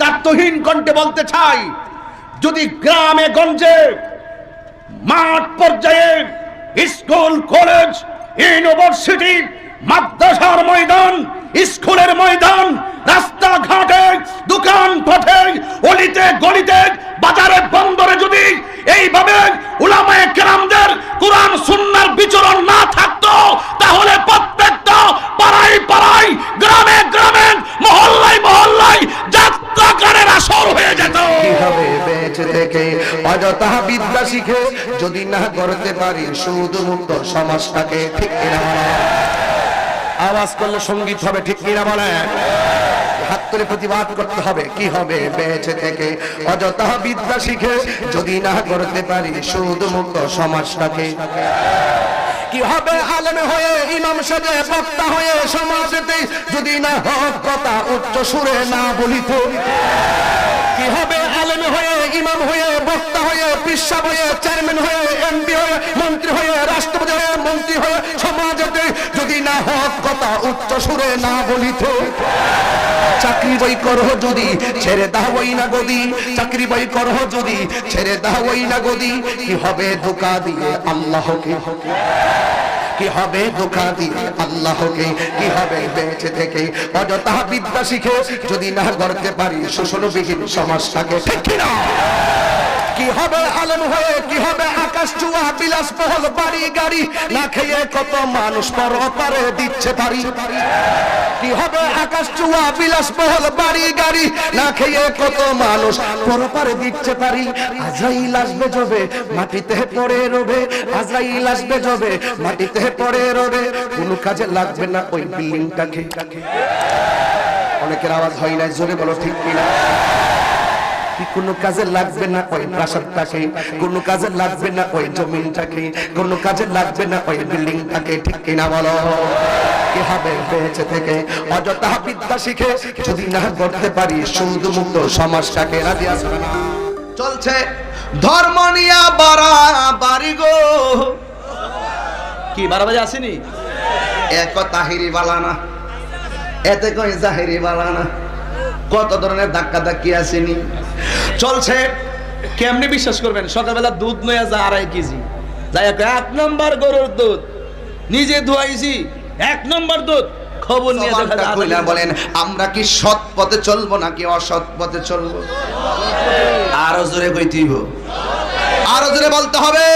দায়িত্বহীন কণ্ঠে বলতে চাই, যদি গ্রামে, গঞ্জে, মাঠ পর্যায়ে, স্কুল, কলেজ, ইউনিভার্সিটি, মাদ্রাসার ময়দান, স্কুলের ময়দান, রাস্তাঘাটে দোকান পথে অলিতে, গলিতে, বাজারে, বন্দরে যদি এইভাবে উলামায়ে কেরামদের কোরআন, সুন্নার বিচরণ না থাকতো বেঁচে থেকে। অযথা বিদ্যা শিখে যদি না করতে পারি সুদ মুক্ত সমাজটাকে ঠিক কিনা? আওয়াজ করলে সংগীত হবে, ঠিক কিনা বলে? হয়ে হয়ে যদি না কথা উচ্চ সুরে না বলিত? কি হবে আলেম হয়ে ইমাম হয়ে বক্তা হয়ে দিয়ে ধোকা দিয়ে আল্লাহকে? বেঁচে বিদ্যা শিখে যদি না করতে পারি, শোষণবিহীন সমাজটাকে কি হবে হয়ে, কি হবে আকাশ চুয়া বিলাস বাড়ি গাড়ি। না খেয়ে কত মানুষ পরপারে দিচ্ছে পারি কি হবে আকাশ চুয়া বিলাস বাড়ি গাড়ি। না খেয়ে কত মানুষ পরপারে দিচ্ছে পারি আজরাইল আসবে মাটিতে পড়ে রবে। আজরাইল আসবে জবে মাটিতে পড়ে রবে। কোনো কাজে লাগবে না ওই বিল্ডিংটাকে। অনেকের আওয়াজ হয় না জোরে বলো ঠিক কিনা? কোনো কাজে লাগবে না ওই প্রাসাদটাকে কোনো কাজে লাগবে না ওই জমিনটাকে কোনো কাজে লাগবে না ওই বিল্ডিংটাকে ঠিক কিনা বলো? কি হবে বেঁচে থেকে? অযথা বিদ্যা শিখে যদি না করতে পারি সুদ মুক্ত সমাজটাকে রাজি আসবে না? চলছে ধর্ম নিয়া বাড়া বাড়ি গো। কি বারো বাজে আসেনি? এক তাহিরি বালানা এতে কই জাহিরি বালানা কত ধরনের ধাক্কা ধাক্কি আসেনি? চলছে। কেমনি বিশ্বাস করবেন? সকালবেলা দুধ নয়া যা আড়াই কেজি। যাই এক নম্বর গরুর দুধ। নিজে ধুয়াইছি এক নম্বর দুধ। খবর নিয়ে। বলেন আমরা কি সৎ পথে চলবো নাকি অসৎ পথে চলবো? আরও জোরে কইতেইব আরও জোরে বলতে হবে।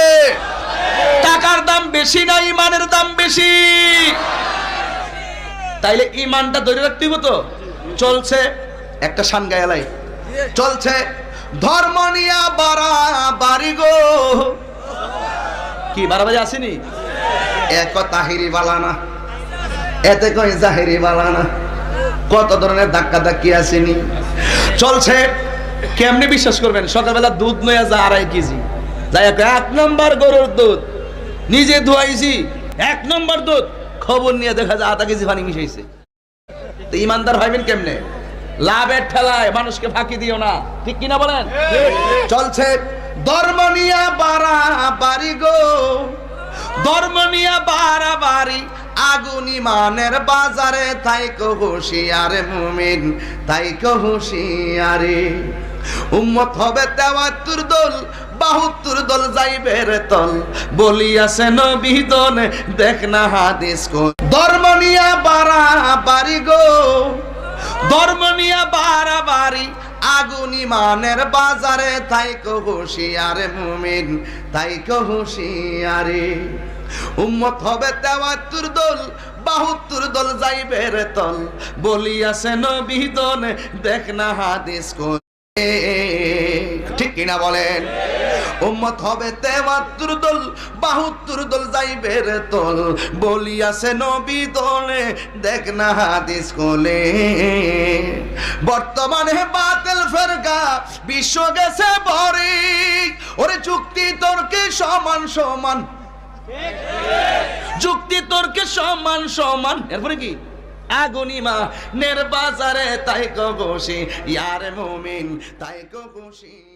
টাকার দাম বেশি না ইমানের দাম বেশি। তাইলে ইমানটা ধরে রাখতে হইব তো? চলছে। একটা শান গায়ালাই চলছে। ধর্ম নিয়া বাড়া গো। কি বারো বাজে আসেনি এক তাহিরি বালানা এতে কই জাহিরি বালানা কত ধরনের ধাক্কা ধাক্কি আসেনি। চলছে। কেমনে বিশ্বাস করবেন? সকালবেলা দুধ নয়া যা আড়াই কেজি। যাই হোক, এক নম্বর গরুর দুধ। নিজে ধুয়াইছি এক নম্বর দুধ। খবর নিয়ে দেখা যায় আধা কেজি পানি মিশাইছে। তো ইমানদার হইবেন কেমনে? লাভের ঠেলায় মানুষকে ফাঁকি দিও না। ঠিক কিনা বলেন? চলছে। ধর্ম নিয়া বাড়া বাড়ি গো। ধর্ম নিয়া বাড়া বাড়ি আগুন ইমানের বাজারে, তাই হুশিয়ারে মুমিন, তাই হুশিয়ারে। উম্মত হবে তেওয়াত্তর দল, বাহাত্তর দল যাইবে রে তল। বলিয়াছে নবী দন দেখ না হাদিস ধর্ম নিয়া বাড়া বাড়ি গো। ধর্ম নিয়ে বাড়াবাড়ি, আগুন ইমানের বাজারে, তাই হুশিয়ারে মুমিন, তাই হুশিয়ারে। উম্মত হবে তেওয়াত্তর দল, বাহুত্তর দল যাইবে রে তল। বলিয়াছে নবী দন দেখ না হাদিস কো ঠিক কিনা বলেন? উম্মত হবে তেমাত্তর দল, বাহাত্তর দল যাইবে রে তল। বলিয়াছে নবী দলে, দেখ না হাদিস কোলে। বর্তমানে বাতিল ফেরকা, বিশ্ব গেছে ভরে ওরে চুক্তি তর্কে সমান সমান? যুক্তি তর্কে সমান সমান? এরপরে কি? আগুনিমা বাজারে তাই কো বসে ইয়ার মুমিন তাই কো বসে